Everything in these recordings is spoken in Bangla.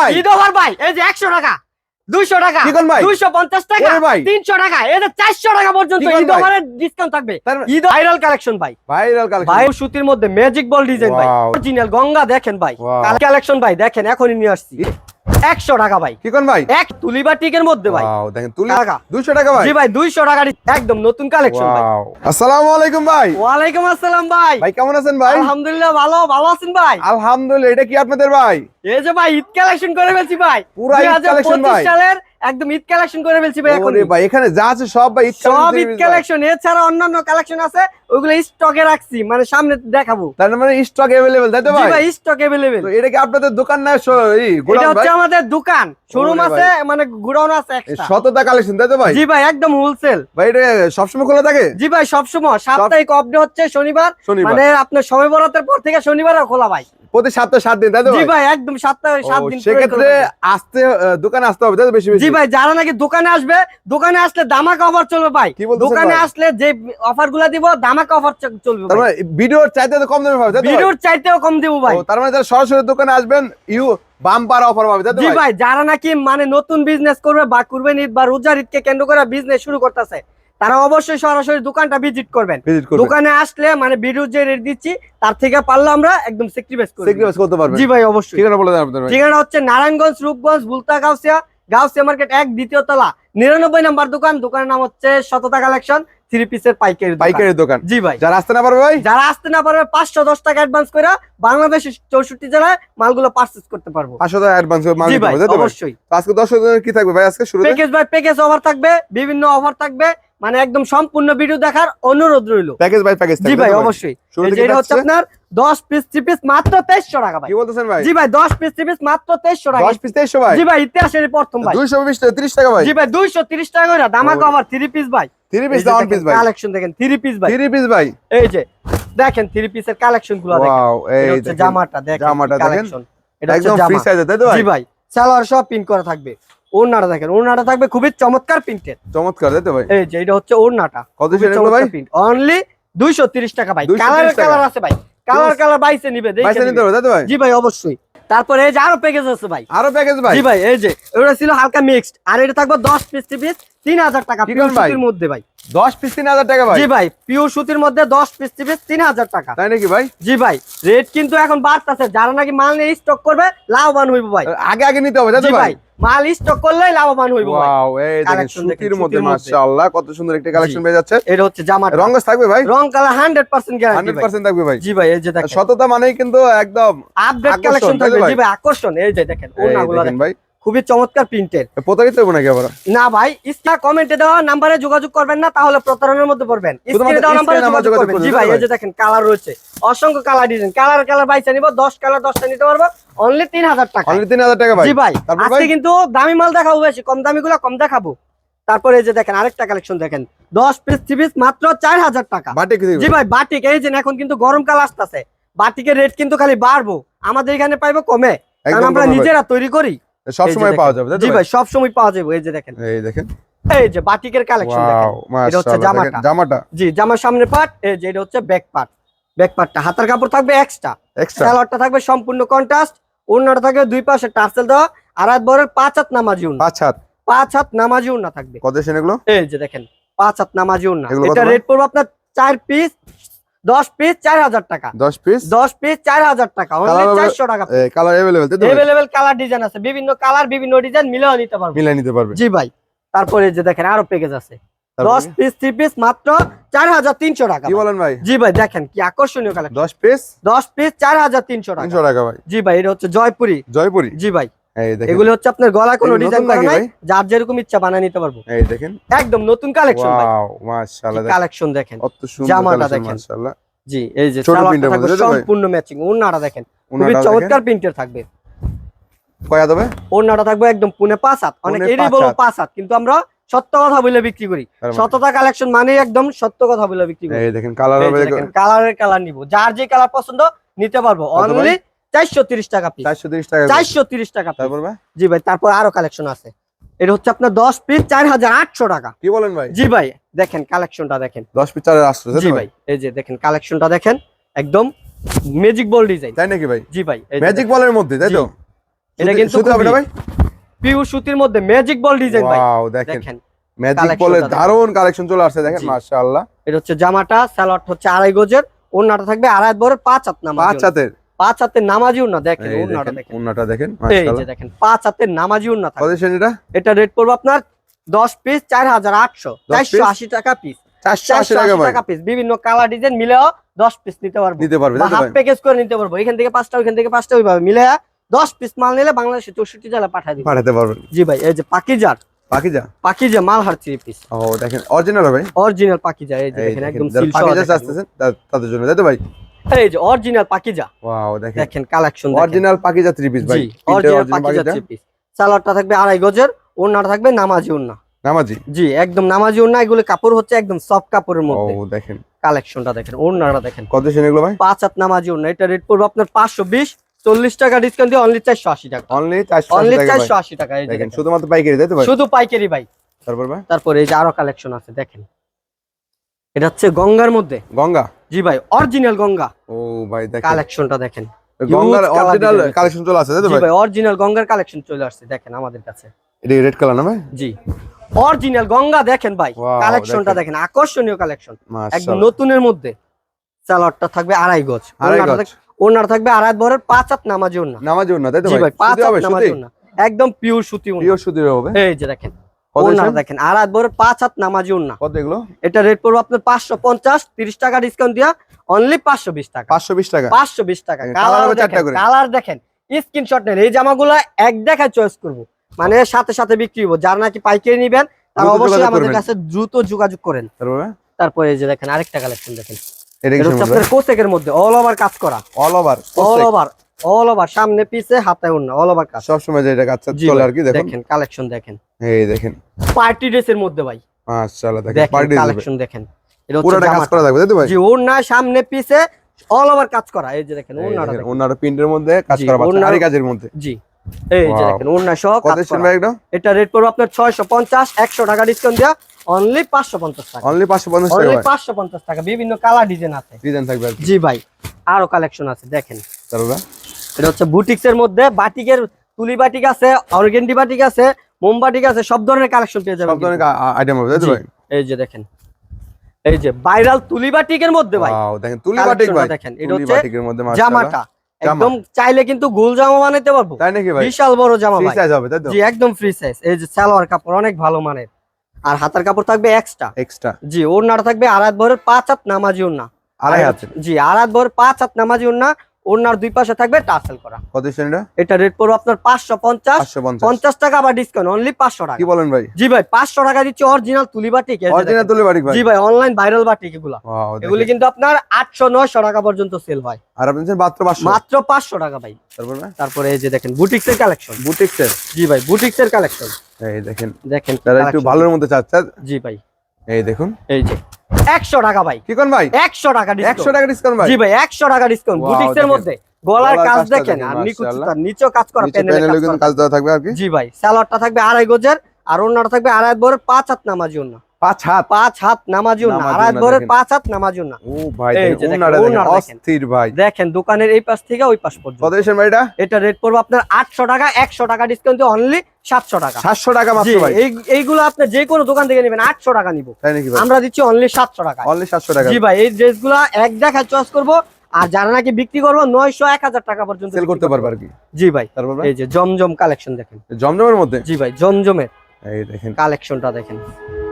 ভাই। ঈদ অফার ভাই এই যে একশো টাকা দুইশো টাকা? দুইশো পঞ্চাশ টাকা ভাই। তিনশো টাকা এই যে চারশো টাকা পর্যন্ত ঈদ? অফারের ডিসকাউন্ট থাকবে তার- ঈদ ভাইরাল কালেকশন ভাই ভাইরাল ভাই সুতির মধ্যে ম্যাজিক বল ডিজাইন ভাই. অরিজিনাল গঙ্গা দেখেন ভাই. কালেকশন ভাই দেখেন এখনই নিয়ে আসছি একশো টাকা ভাই। কিকন ভাই? এক তুলিবা টিকের মধ্যে ভাই। দেখেন তুলি টাকা। 200 টাকা ভাই। জি ভাই দুইশো একদম নতুন কালেকশন ভাই। আসসালামু আলাইকুম ভাই। ওয়ালাইকুম আসসালাম ভাই। ভাই কেমন আছেন ভাই? আলহামদুলিল্লাহ ভালো ভালো আছেন ভাই? আলহামদুলিল্লাহ এটা কি আপনাদের ভাই? এই যে ভাই ঈদ কালেকশন করে ফেলছি ভাই। পুরো ঈদ 2025 collection ভাই। সালের একদম ঈদ কালেকশন করে ফেলছি ভাই এখন ওরে ভাই এখানে যা আছে সব ভাই ঈদ সব collection ঈদ দিয়েছে ভাই। কালেকশন এছাড়া অন্যান্য কালেকশন আছে ওইগুলো স্টকে রাখছি মানে সামনে দেখাবো তার মানে স্টক अवेलेबल তাই তো জি ভাই ভাই স্টক अवेलेबल তো এটা কি আপনাদের দোকান না শ- এই এটা গোডাউন ভাই হচ্ছে আমাদের দোকান শোরুম ওরে আছে মানে গোডাউন আছে এই এক্সট্রা শততা কালেকশন তাই তো ভাই জি ভাই একদম হোলসেল ভাই এটা সবসময় খোলা থাকে জি ভাই সবসময় সাপ্তাহিক অফ ডে হচ্ছে শনিবার শনিবার মানে আপনার সবে বরাতের পর থেকে শনিবারও খোলা ভাই প্রতি সপ্তাহে সাত দিন তাই তো জি ভাই? একদম সাতটা সাত দিন সেক্ষেত্রে আসতে দোকানে আসতে হবে তাই বেশি বেশি? জি ভাই যারা নাকি দোকানে আসবে দোকানে আসলে দামাক অফার চলবে ভাই। দোকানে আসলে যে অফারগুলা দিব দামাক অফার চলবে তার মানে ভিডিওর চাইতে তো কম দামে পাবে ভিডিওর চাইতেও কম দিব ভাই। তার মানে যারা সরাসরি দোকানে আসবেন ইউ বাম্পার অফার পাবে জি ভাই? ভাই যারা নাকি মানে নতুন বিজনেস করবে বা কুরবান ঈদ বা রোজার ঈদকে কেন্দ্র করে বিজনেস শুরু করতেছে তারা অবশ্যই সরাসরি দোকানটা ভিজিট করবেন। দোকানে আসলে মানে ভিডিও যে রেট দিচ্ছি তার থেকে পারলে আমরা একদম সেক্রিফাইস করি সেক্রিফাইস করতে পারবেন। জি ভাই অবশ্যই। ঠিকানা বলে দেন আপনাদের ঠিকানা হচ্ছে নারায়ণগঞ্জ রূপগঞ্জ বুলতা গাউসিয়া গাউসিয়া মার্কেট এক দ্বিতীয় তলা নিরানব্বই নাম্বার দোকান। দোকানের নাম হচ্ছে শততা কালেকশন থ্রি পিসের পাইকারি দোকান। পাইকারি দোকান। জি ভাই। যারা আসতে না পারবে ভাই? যারা আসতে না পারবে পাঁচশো দশ টাকা অ্যাডভান্স করে বাংলাদেশের চৌষট্টি জেলায় মালগুলো পার্চেস করতে পারব। পাঁচশো টাকা অ্যাডভান্স মাল ভাই ভাই অবশ্যই। আজকে দর্শক কি থাকবে ভাই? আজকে প্যাকেজ বাই প্যাকেজ অফার থাকবে বিভিন্ন অফার থাকবে মানে একদম সম্পূর্ণ ভিডিও দেখার অনুরোধ রইল। প্যাকেজ বাই প্যাকেজ জি ভাই অবশ্যই। এটা হচ্ছে আপনার দশ পিস থ্রি পিস মাত্র তেইশশো টাকা ভাই। কি বলতেছেন ভাই? জি ভাই দশ পিস থ্রি পিস মাত্র তেইশশো টাকা। দশ পিস তেইশশো ভাই? জি ভাই ইতিহাসের প্রথম ভাই। দুইশো বিশ তিরিশ টাকা ভাই। জি ভাই দুইশো তিরিশ টাকা করে দামাক ওরে। অফার থ্রি পিস ভাই। থ্রি পিস ওয়ান পিস ভাই। কালেকশন দেখেন থ্রি পিস ভাই। থ্রি পিস ভাই। এই যে দেখেন থ্রি পিসের কালেকশনগুলো দেখেন। ওয়াও এই হচ্ছে জামাটা দেখেন জামাটা দেখেন। এটা একদম ফ্রি সাইজে তাই তো ভাই? জি ভাই সালোয়ার সব প্রিন্ট করা থাকবে। ওড়নাটা দেখেন ওড়নাটা থাকবে খুবই চমৎকার প্রিন্টের চমৎকার তাই তো ভাই? এই যে এটা হচ্ছে ওড়নাটা। কত ভাই? প্রিন্ট অনলি 230 টাকা ভাই। কালার। কালার আছে ভাই। কালার কালার বাইসে নিবে পয়সা নিতে হবে তাই তো ভাই? জি ভাই অবশ্যই। তারপরে এই যে আরও প্যাকেজ আছে ভাই। আরও প্যাকেজ ভাই? জি ভাই এই যে এটা ছিল হালকা মিক্সড আর এটা থাকবে 10 পিস পিস 3000 টাকা পিওর সুতির মধ্যে ভাই। দশ পিস তিন হাজার টাকা ভাই? জি ভাই পিওর সুতির মধ্যে 10 পিস পিস 3000 টাকা। তাই নাকি ভাই? জি ভাই রেট কিন্তু এখন বাড়তাছে। যারা নাকি মাল নিয়ে স্টক করবে লাভবান হইব ভাই। আগে আগে নিতে হবে তাই তো ভাই। মাল স্টক করলেই লাভবান হইব ওয়াও এই দেখেন সুতির মধ্যে মাশাআল্লাহ কত সুন্দর একটা কালেকশন পেয়ে যাচ্ছে এটা হচ্ছে জামাটা। রঙ্গস থাকবে ভাই? রং কালার 100% গ্যারান্টি 100% থাকবে ভাই। জি ভাই এই যে দেখেন। সততা মানেই কিন্তু একদম আপডেট কালেকশন থাকবে। জি ভাই আকর্ষণ। এই যে দেখেন ওনাগুলো দেখেন ভাই। খুবই চমৎকার প্রিন্টের প্রতারিত হব নাকি আবার? না ভাই ইস্তা কমেন্টে দেওয়া নাম্বারে যোগাযোগ করবেন না তাহলে প্রতারণার মধ্যে পড়বেন। স্ক্রিনে দেওয়া নাম্বারে যোগাযোগ করবেন। জি ভাই এই যে দেখেন কালার রয়েছে। অসংখ্য কালার ডিজাইন কালার কালার বাইসা নিব 10 কালার 10টা নিতে পারব। অনলি 3000 টাকা। অনলি তিন হাজার টাকা ভাই। জি ভাই আজকে কিন্তু দামি মাল দেখাবো বেশি কম দামিগুলো কম দেখাবো। তারপরে এই যে দেখেন আরেকটা কালেকশন দেখেন। 10 পিস 3 পিস মাত্র 4000 টাকা। বাটে কি জি ভাই বাটিক এই যে এখন কিন্তু গরমকাল আসতেছে। বাটিকের রেট কিন্তু খালি বাড়বো। আমাদের এখানে পাইবো কমে। কারণ আমরা নিজেরা তৈরি করি। সব সময় পাওয়া যাবে জি ভাই? সব সময় পাওয়া যাবে এই যে দেখেন। এই দেখেন। এই যে বাটিকের কালেকশন দেখেন। এটা হচ্ছে জামাটা। জামাটা। জি জামার সামনে পার্ট এই যে এটা হচ্ছে ব্যাক পার্ট ব্যাক পার্টটা হাতার কাপড় থাকবে এক্সট্রা এক্সট্রা সালোয়ারটা থাকবে সম্পূর্ণ কন্ট্রাস্ট ওড়নাটা থাকবে দুই পাশে টার্সেল দেওয়া আর হাত বরের পাঁচ হাত নামাজি উন্না পাঁচ হাত? পাঁচ হাত নামাজি উন্না থাকবে। কত এগুলো? এই যে দেখেন পাঁচ হাত নামাজি উন্না এটা রেট পড়বে আপনার চার পিস দশ পিস চার হাজার টাকা। দশ পিস দশ পিস চার হাজার টাকা। চারশো টাকা। কালার? এভেলেবেল কালার ডিজাইন আছে। বিভিন্ন কালার বিভিন্ন ডিজাইন মিলেও নিতে পারব। মিলাই নিতে পারবে। জি ভাই। তারপরে যে দেখেন আরও প্যাকেজ আছে? দশ পিস থ্রি পিস মাত্র চার হাজার তিনশো টাকা কি বলেন ভাই? জি ভাই দেখেন কি আকর্ষণীয় কালেকশন দশ পিস দশ পিস চার হাজার তিনশো টাকা। তিনশো টাকা ভাই। জি ভাই এটা হচ্ছে জয়পুরি। জয়পুরি? জি ভাই। এই দেখেন। এগুলো হচ্ছে আপনার গলা কোনো ডিজাইন করা নাই? যার যেরকম ইচ্ছা বানিয়ে নিতে পারব। এই দেখেন। একদম নতুন কালেকশন ভাই। ওয়াও মাশাআল্লাহ দেখেন। কালেকশন দেখেন। কত সুন্দর জামাটা দেখেন। মাশাআল্লাহ। জি এই যে? সম্পূর্ণ ম্যাচিং দেখেন। খুবই চমৎকার প্রিন্টের থাকবে। কয়া দেবে থাকবে একদম পুনে পাঁচ হাত। অনেক এরই বলব পাঁচ হাত কিন্তু আমরা সত্য কথা বলে বিক্রি করি। মানে- সততা কালেকশন মানে একদম সত্য কথা বলে বিক্রি করি। এই দেখেন কালার কালারের কালার নিব। যার যে কালার পছন্দ নিতে পারব। অনলি চারশো তিরিশ টাকা পিস চারশো তিরিশ টাকা করে। চারশো তিরিশ টাকা piece। তারপর ভাই? জি ভাই তারপর আরও কালেকশন আছে। এটা হচ্ছে আপনার দশ পিস চার হাজার আটশো টাকা। কি বলেন ভাই? জি ভাই দেখেন কালেকশনটা দেখেন। দশ পিস চারের আসছে তাই তো জি ভাই? এই যে দেখেন কালেকশনটা দেখেন। একদম ম্যাজিক বল ডিজাইন তাই নাকি ভাই? জি ভাই ম্যাজিক বলের মধ্যে তাই তো? এটা কিন্তু ভাই? পিউ সুতির মধ্যে ম্যাজিক বল ডিজাইন ভাই। ওয়াও দেখেন। ম্যাজিক collection বলে টা দারুণ কালেকশন চলে আসছে দেখেন মাশাআল্লাহ। এটা হচ্ছে জামাটা সালোয়ার হচ্ছে আড়াই গজের ওন্নাটা থাকবে আড়াই বরের পাঁচ হাত নামাজি পাঁচ। হাতের। পাঁচ হাতের নামাজি ওন্না দেখেন ওন্নাটা দেখেন ওন্নাটা দেখেন এই মাশাআল্লাহ। যে দেখেন পাঁচ হাতের নামাজি ওন্না কত থাকবে সেন এটা? এটা রেট পড়বে আপনার দশ পিস চার হাজার আটশো। 10 চারশো piece? আশি টাকা পিস 480 টাকা আশি ভাই। টাকা পিস বিভিন্ন কালার ডিজাইন মিলেও দশ পিস নিতে পারব। নিতে পারবে হাফ প্যাকেজ করে নিতে পারব। এখান থেকে পাঁচটা ওইখান থেকে পাঁচটা ওইভাবে মিলে দশ পিস মাল নিলে বাংলাদেশে চৌষট্টি জেলা পাঠাই দিবে। পাঠাতে পারবেন। জি ভাই এই যে পাকিজার পাকিজা? মালহার থ্রি পিস ও দেখেন অরিজিনাল ভাই অরিজিনাল পাকিজা এই যে দেখেন দেখেন একদম সিল সহ পাকিজা দেখেন। আসতেছেন তাদের জন্য তাই তো ভাই? এই যে অরিজিনাল পাকিজা। ওয়াও দেখেন। দেখেন collection original Pakiza three piece ভাই। জি অরিজিনাল পাকিজা থ্রি পিস সালোয়ারটা থাকবে আড়াই গজের ওড়নাটা থাকবে নামাজি ওড়না। নামাজি? জি একদম নামাজি ওড়না এগুলো কাপড় হচ্ছে একদম সফট কাপড়ের ও মধ্যে দেখেন। কালেকশনটা দেখেন ওড়নাটা দেখেন। কত সেন এগুলো ভাই? পাঁচ হাত নামাজি ওড়না এটা রেট পড়বে আপনার পাঁচশো বিশ চল্লিশ টাকা ডিসকাউন্ট দিয়ে অনলি চারশো আশি টাকা। অনলি 480 অনলি চারশো আশি টাকা দেখেন। শুধুমাত্র পাইকারি তাই তো শুধু পাইকারি ভাই। তারপর ভাই? তারপরে এই যে আরও কালেকশন আছে দেখেন। এটা হচ্ছে গঙ্গার মধ্যে। গঙ্গা? জি ভাই অরিজিনাল গঙ্গা। ও ভাই দেখেন। কালেকশনটা দেখেন। গঙ্গার অরিজিনাল কালেকশন চলে আসছে তাই তো জি ভাই? ভাই অরিজিনাল গঙ্গার কালেকশন চলে আসছে দেখেন আমাদের কাছে। এটা রেড কালার না ভাই? জি। অরিজিনাল গঙ্গা দেখেন ভাই কালেকশনটা দেখেন। দেখেন আকর্ষণীয় কালেকশন একদম নতুনের মধ্যে। সালোয়ারটা থাকবে আড়াই গজ। আড়াই গজ। ওড়নাটা থাকবে আড়াই বরের পাঁচ হাত নামাজি ওড়না নামাজি না তাই তো ভাই? পাঁচ হাত নামাজি সুতি? একদম পিওর সুতি ওড়না পিওর সুতির হবে? এই যে দেখেন সেন? দেখেন আড়াই বরের পাঁচ হাত নামাজি ওড়না কত এগুলো? এটা রেট পড়বে আপনার পাঁচশো পঞ্চাশ তিরিশ টাকা ডিসকাউন্ট দিয়া অনলি পাঁচশো বিশ টাকা। 520 টাকা? পাঁচশো বিশ টাকা। কালার হবে চারটা করে। কালার দেখেন স্ক্রিনশট নেন। এই জামাগুলো এক দেখায় চয়েস করব। মানে সাথে সাথে বিক্রি হব যারা নাকি পাইকারি নিবেন তারা অবশ্যই আমাদের কাছে দ্রুত যোগাযোগ করেন। তারপরে? তারপরে এই যে দেখেন আরেকটা কালেকশন দেখেন। এটা এটা আপনার কোসেকের মধ্যে অল ওভার কাজ করা। All over all over all over সামনে পিছে অল ওভার কাজ। সব সময় যেটা কাজ চলে আর কি দেখুন। দেখেন কালেকশন দেখেন। এই দেখেন। পার্টি ড্রেসের মধ্যে ভাই। মাশাআল্লাহ দেখেন দেখেন পার্টি কালেকশন দেখেন। এটা পুরোটা কাজ করা থাকবে তাই ভাই? জি ওর সামনে পিছে অল ওভার কাজ করা। এই যে দেখেন প্রিন্টের মধ্যে কাজ করা আরি কাজের মধ্যে। জি এই যে দেখেন ওর না সহ কাজ করা। এটা রেট পড়বে আপনার ছয়শো পঞ্চাশ একশো টাকা ডিসকাউন্ট দেওয়া অনলি পাঁচশো পঞ্চাশ টাকা। অনলি 550 টাকা অনলি ভাই। পাঁচশো পঞ্চাশ টাকা। বিভিন্ন কালার ডিজাইন আছে। ডিজাইন থাকবে জি ভাই আরও কালেকশন আছে দেখেন। তারপরে? এটা হচ্ছে বুটিক্স এর মধ্যে বাটিকের তুলি বাটিক আছে অর্গেন্ডি বাটিক আছে মোম বাটিক আছে সব ধরনের কালেকশন পেয়ে যাবেন সব ধরনের আইটেম হবে তাই তো ভাই? এই যে দেখেন। এই যে ভাইরাল তুলি বাটিকের মধ্যে ভাই। ওয়াও দেখেন তুলি বাটিক ভাই। দেখেন, এটা হচ্ছে বাটিকের মধ্যে জামাটা। একদম চাইলে কিন্তু গোল জামা বানাইতে পারব। তাই নাকি ভাই? বিশাল বড় জামা ফ্রি ভাই। সাইজ হবে তাই তো? জি একদম ফ্রি সাইজ এই যে সালোয়ার কাপড় অনেক ভালো মানের। আর হাতার কাপড় থাকবে এক্সট্রা এক্সট্রা জি ওড়নাটা থাকবে আড়াত ভরের পাঁচ হাত নামাজি ওড়না। আড়াই হাত। জি আড়াত ভরের পাঁচ হাত নামাজি ওড়না। ওড়নার দুই পাশে থাকবে টাসেল করা। কত সেন এটা? রেট পড়বে আপনার পাঁচশো পঞ্চাশ। 550 পঞ্চাশ। টাকা বা ডিসকাউন্ট অনলি পাঁচশো টাকা। কি বলেন ভাই? জি ভাই পাঁচশো টাকা দিচ্ছি অরিজিনাল তুলি বাটিক এই যে অরিজিনাল দেখেন। ভাই। জি ভাই অনলাইন ভাইরাল বাটিক এগুলা। কিন্তু আপনার আটশো নয়শো টাকা পর্যন্ত সেল হয়। আর আপনি মাত্র 500 মাত্র পাঁচশো টাকা ভাই। তারপর তারপরে এই যে দেখেন বুটিক্স এর কালেকশন বুটিক্স এর জি ভাই বুটিক্স এর কালেকশন এই দেখেন। দেখেন যারা একটু। ভালোর মধ্যে চাচ্ছেন জি ভাই। এই দেখুন। এই যে। একশো টাকা ভাই। কি কোন ভাই? একশো টাকা 100 টাকা ডিসকাউন্ট ভাই। জি ভাই একশো টাকা ডিসকাউন্ট বুটিক্স এর মধ্যে। গলার কাজ দেখেন আর নিকুচ মাশাআল্লাহ। তার নিচেও কাজ করা প্যানেলে কাজ দেওয়া থাকবে আর কি? জি ভাই সালোয়ারটা থাকবে আড়াই গজের আর অন্যটা থাকবে আড়াই বড় পাঁচ হাত নামাজি অন্য। পাঁচ হাত। পাঁচ হাত আড়াই পাঁচ ও ভাই। অস্থির ভাই। দেখেন দোকানের এই পাশ থেকে ওই পাশ পর্যন্ত। এটা রেট পড়বে আপনার আটশো টাকা একশো টাকা ডিসকাউন্ট দিয়ে অনলি সাতশো টাকা। 700 টাকা মাত্র ভাই। এই- এইগুলো আপনি যে কোনো দোকান থেকে নেবেন আটশো টাকা নিবো। তাই নাকি ভাই? আমরা দিচ্ছি অনলি সাতশো টাকা অনলি 700 টাকা জি ভাই এই ড্রেসগুলো এক দেখায় চয়েস করব আর যারা নাকি বিক্রি করব নয়শো এক হাজার টাকা পর্যন্ত সেল করতে পারবে আর কি? জি ভাই ভাই? এই যে জমজম কালেকশন দেখেন। জমজমের মধ্যে? জি ভাই জমজমের। এই দেখেন। কালেকশনটা দেখেন।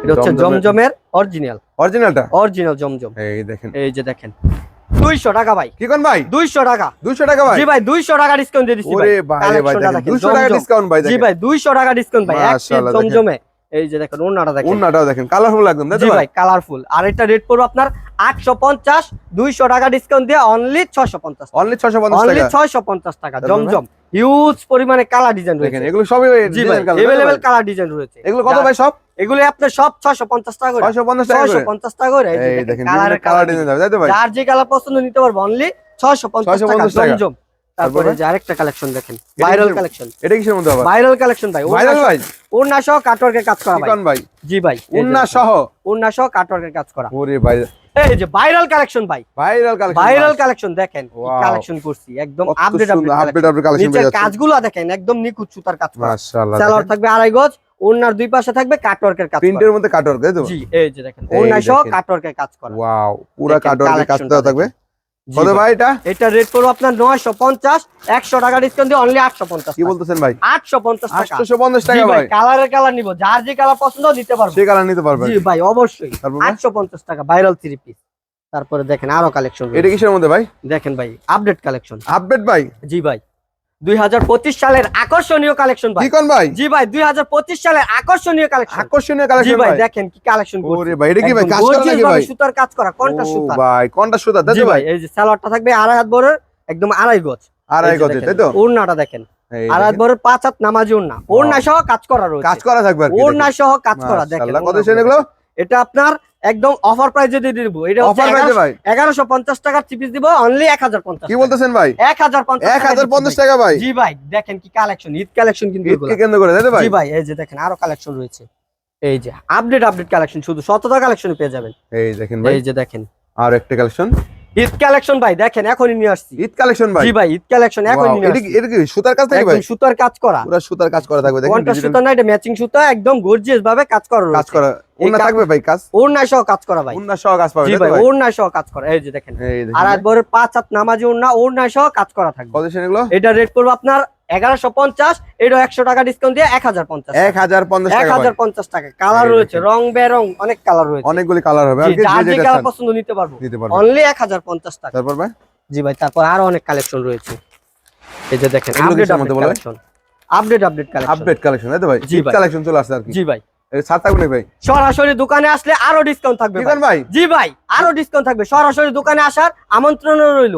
এটা হচ্ছে জমজমের- অরিজিনাল অরিজিনালটা অরিজিনাল জমজম। এই দেখেন। এই যে দেখেন। দুইশো টাকা ভাই। কি কোন ভাই? দুইশো টাকা। 200 টাকা ভাই? জি ভাই দুইশো টাকা ডিসকাউন্ট দিয়ে দিচ্ছি ওরে ভাই। ভাই কালেকশনটা দেখেন দেখেন 200 টাকা ডিসকাউন্ট ভাই জি ভাই দুইশো টাকা ডিসকাউন্ট ভাই। এক পিস মাশাআল্লাহ, দেখেন। জমজমে। এই যে দেখেন ওনাটা দেখেন। ওন্নাটাও দেখেন কালারফুল একদম জি ভাই কালারফুল আর এটা রেট পড়বে আপনার আটশো পঞ্চাশ দুইশো টাকা ডিসকাউন্ট দিয়ে অনলি ছয়শো পঞ্চাশ অনলি 650 অনলি টাকা? ছয়শো পঞ্চাশ টাকা জমজম। হিউজ পরিমাণে কালার ডিজাইন রয়েছে। এগুলো সবই ডিজাইন কালার ডিজাইন রয়েছে। এগুলো কত ভাই সব? এগুলো আপনার সব ছয়শো পঞ্চাশ টাকা করে। 650 টাকা ছয়শো করে পঞ্চাশ টাকা করে এই দেখেন, কালার ডিজাইন তাই তো ভাই। যার যে কালার পছন্দ নিতে পারবে অনলি ছয়শো পঞ্চাশ টাকা 650 টাকা। জমজম। তারপরে? যে আরেকটা কালেকশন দেখেন ভাইরাল কালেকশন এটা কিসের মধ্যে আবার? ভাইরাল কালেকশন ভাই ভাইরাল ভাই। সহ কাটওয়ার্কের কাজ করা ভাই। ভাই। জি ভাই সহ? সহ কাটওয়ার্কের কাজ করা। ওরে ভাই। এই যে ভাইরাল কালেকশন ভাই। ভাইরাল কালেকশন ভাইরাল কালেকশন দেখেন কালেকশন করছি একদম আপডেট আপডেট আপডেট কালেকশন যাচ্ছে। কাজগুলো দেখেন একদম নিখুঁত সুতার কাজ করা। মাশাআল্লাহ সালোয়ার থাকবে আড়াই গজ ওড়নার দুই পাশে থাকবে কাটওয়ার্কের কাজ করা। প্রিন্টের মধ্যে কাটওয়ার্ক তাই তো? জি এই যে দেখেন সহ। কাটওয়ার্কের কাজ করা। ওয়াও পুরো কাটওয়ার্কের কাজ collectionটা থাকবে? কত ভাই। ভাই এটা? এটা রেট পড়বে আপনার নয়শো পঞ্চাশ একশো টাকা ডিসকাউন্ট দিয়ে অনলি কি বলতেছেন ভাই? টাকা। 850 টাকা ভাই কালারের কালার নিব। যার যে কালার পছন্দ নিতে পারবে। কালার নিতে পারবে। জি ভাই অবশ্যই। তারপর? ভাই? আটশো পঞ্চাশ টাকা ভাইরাল থ্রি পিস তারপরে দেখেন আরও কালেকশন এটা কিসের মধ্যে ভাই? দেখেন ভাই আপডেট কালেকশন আপডেট ভাই? জি ভাই। দুই হাজার পঁচিশ সালের আকর্ষণীয় কালেকশন ভাই। ভাই? জি ভাই দুই সালের আকর্ষণীয় কালেকশন আকর্ষণীয় কালেকশন ভাই দেখেন কি কালেকশন ওরে ভাই এটা কি ভাই কাজ করা নাকি ভাই? সুতার কাজ করা কোনটা ও ভাই কোনটা সুতা? ভাই? এই যে সালোয়ারটা থাকবে আড়াই হাত বড় একদম আড়াই গজ। আড়াই গজে তাই তো? ওড়নাটা দেখেন। আড়াই হাত বড় পাঁচ হাত নামাজি ওড়না। ওড়না সহ কাজ করা রয়েছে। কাজ করা থাকবে ওড়না সহ কাজ করা দেখেন কত সেন এগুলো? এটা আপনার একদম অফার প্রাইজে দিয়ে দিব। এটা অফার পাইছে ভাই? এগারোশো পঞ্চাশ টাকার চিপিস দিব অনলি এক হাজার পঞ্চাশ কি বলতেছেন ভাই? এক হাজার পঞ্চাশ এক হাজার পঞ্চাশ টাকা ভাই। জি ভাই দেখেন কি কালেকশন ঈদ কালেকশন কিন্তু এগুলো। ঈদকে কেন্দ্র করে তাই ভাই? জি ভাই এই যে দেখেন আরও কালেকশন রয়েছে। এই যে আপডেট আপডেট কালেকশন শুধু শততা কালেকশন পেয়ে যাবেন। এই দেখেন ভাই। এই যে দেখেন। আর একটা কালেকশন ঈদ কালেকশন ভাই দেখেন এখনই নিয়ে আসছি। ঈদ কালেকশন ভাই? জি ভাই ঈদ কালেকশন এখনই নিয়ে আসছি। এটা কি সুতার কাজ থাকে ভাই? সুতার কাজ করা। পুরো সুতার কাজ করা থাকবে দেখেন কোনটা সুতা না এটা ম্যাচিং সুতা একদম গর্জিয়াস ভাবে কাজ করা কাজ করা থাকবে ভাই কাজ? ওড়না সহ কাজ করা ভাই। উন্না সহ কাজ পাবে জি ভাই সহ কাজ করা এই যে দেখেন। আর ভাই। একবারের পাঁচ হাত নামাজি সহ কাজ করা থাকবে। কত এটা রেট করব আপনার এগারোশো পঞ্চাশ এটা একশো টাকা ডিসকাউন্ট দিয়ে এক হাজার পঞ্চাশ এক হাজার পঞ্চাশ এক হাজার পঞ্চাশ টাকা। কালার রয়েছে রং বেরং অনেক কালার রয়েছে। অনেকগুলি কালার হবে। যার যে কালার পছন্দ নিতে পারব। অনলি এক হাজার পঞ্চাশ টাকা। তারপর ভাই? জি ভাই তারপর আরও অনেক কালেকশন রয়েছে। এই যে দেখেন update update collection update update collection update collection তাই তো ভাই? জি কালেকশন চলে আসছে আর কি। জি ভাই। থাকবে ভাই? সরাসরি দোকানে আসলে আরও ডিসকাউন্ট থাকবে ভাই। জি ভাই আরও ডিসকাউন্ট থাকবে। সরাসরি দোকানে আসার আমন্ত্রণ রইল।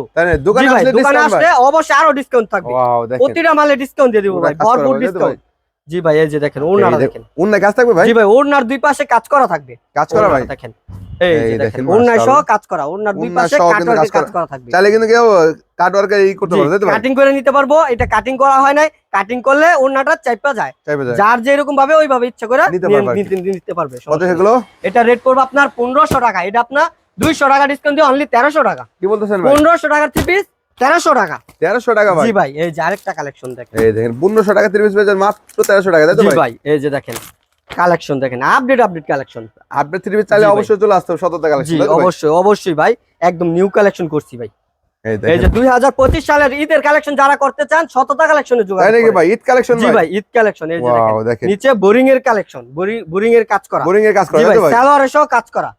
দোকানে আসলে অবশ্যই আরও ডিসকাউন্ট থাকবে। প্রতিটা মালে ডিসকাউন্ট দিয়ে দিব ভাই ভরপুর? ডিসকাউন্ট জি ভাই এই যে দেখেন এই দেখেন। উন্না কাজ থাকবে ভাই? জি ভাই ওড়নার দুই পাশে কাজ করা থাকবে। কাজ করা ভাই? দেখেন। এই এই দেখেন, দেখেন সহ কাজ করা ওড়নার দুই পাশে কাটওয়ার্কের কাজ কাজ করা। থাকবে। চাইলে কিন্তু কেউ কাট এই করতে পারবে তাই তো ভাই কাটিং করে নিতে পারব এটা কাটিং করা হয় নাই। কাটিং করলে ওড়নাটা চাইপা যায়। চাইবে যায়। যার ভাবে ওইভাবে ইচ্ছা করে নিতে পারবে কত সেগুলো এটা রেট আপনার পনেরোশো টাকা। এটা আপনার দুইশো টাকা ডিসকাউন্ট দিয়ে অনলি তেরোশো টাকা। কি বলতেছেন ভাই? পনেরোশো টাকার থ্রি পিস তেরোশো টাকা। তেরোশো টাকা ভাই। ভাই এই যে আরেকটা কালেকশন দেখেন। এই দেখেন পনেরোশো টাকা তিরিশ পেয়েছেন মাত্র তেরোশো টাকা তাই ভাই? এই যে দেখেন কালেকশন দেখেন আপডেট আপডেট কালেকশন আপনি থ্রি পিস চাইলে অবশ্যই চলে আসতে হবে সততা কালেকশন অবশ্যই অবশ্যই ভাই একদম নিউ কালেকশন করছি ভাই। এই যে দুই হাজার পঁচিশ সালের ঈদের কালেকশন যারা করতে চান শততা কালেকশনে তাই নাকি ভাই? ঈদ কালেকশন জি ভাই? ভাই ঈদ কালেকশন এই যে দেখেন। নিচে বোরিং এর কালেকশন বোরিং এর কাজ করা। বোরিং এর কাজ করে ভাই সালোয়ারের সহ কাজ করা।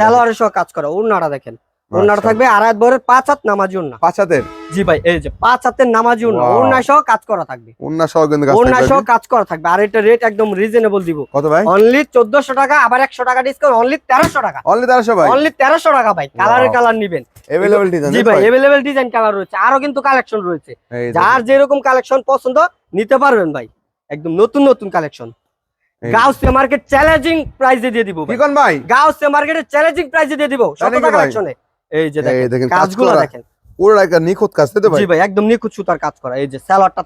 সালোয়ারের সহ কাজ করা ওড়নাটা দেখেন। ওড়নাটা মাশাআল্লাহ। থাকবে আড়াই বরের পাঁচ হাত নামাজি পাঁচ হাতের? জি ভাই এই যে পাঁচ হাতের নামাজি. সহ কাজ করা থাকবে। সহ কিন্তু সহ কাজ করা থাকবে। আর এটা রেট একদম রিজনেবল দিব। কত ভাই? অনলি চোদ্দশো টাকা আবার একশো টাকা ডিসকাউন্ট অনলি তেরোশো টাকা। অনলি তেরোশো ভাই? অনলি তেরোশো টাকা ভাই। কালার নিবেন। অ্যাভেলেবল ডিজাইন জি ভাই এভেলেবেল ডিজাইন কালার রয়েছে। আরও কিন্তু কালেকশন রয়েছে। যার যেরকম কালেকশন পছন্দ নিতে পারবেন ভাই। একদম নতুন নতুন কালেকশন গাউসে মার্কেট চ্যালেঞ্জিং প্রাইসে দিয়ে দিব কি কোন ভাই? গাউসে মার্কেটে চ্যালেঞ্জিং প্রাইসে দিয়ে দিব। তাই নাকি শতটা ভাই? কালেকশনে এই যে দেখেন দেখেন কাজ কাজগুলো দেখেন। পুরো একটা নিখুঁত কাজ তাই তো ভাই? জি ভাই একদম নিখুঁত সুতার কাজ করা। এই যে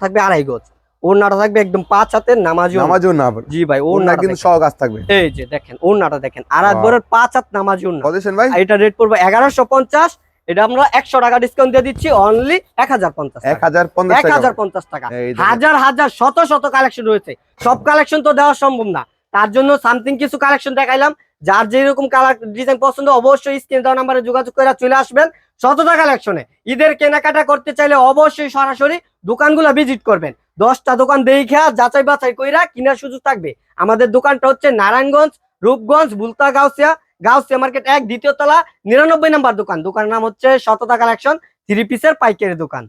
থাকবে আড়াই গজ। ওড়নাটা থাকবে একদম পাঁচ হাতের নামাজি ওড়না। নামাজও না জি ভাই ওড়না কিন্তু সহ কাজ থাকবে। এই যে দেখেন ওড়নাটা দেখেন। Wow. পাঁচ হাত নামাজি ওড়না। কত ভাই? এটা রেট পড়বে এগারোশো পঞ্চাশ। এটা আমরা একশো টাকা ডিসকাউন্ট দিয়ে দিচ্ছি অনলি এক হাজার পঞ্চাশ এক হাজার পঞ্চাশ টাকা। হাজার হাজার শত শত কালেকশন রয়েছে। সব কালেকশন তো দেওয়া সম্ভব না। তার জন্য সামথিং কিছু কালেকশন দেখাইলাম। যার যেরকম কালার ডিজাইন পছন্দ, অবশ্যই স্ক্রিন দেওয়া নাম্বারে যোগাযোগ করে চলে আসবেন শতটা কালেকশনে ঈদের কেনাকাটা করতে চাইলে অবশ্যই সরাসরি দোকানগুলো ভিজিট করবেন। দশটা দোকান দেখে, যাচাই বাছাই কইরা কেনার সুযোগ থাকবে। আমাদের দোকানটা হচ্ছে নারায়ণগঞ্জ, রূপগঞ্জ, বুলতা গাউসিয়া গাউসিয়া মার্কেট এক, দ্বিতীয় তলা, নিরানব্বই নাম্বার দোকান। দোকানের নাম হচ্ছে শততা কালেকশন থ্রি পিসের পাইকারি দোকান।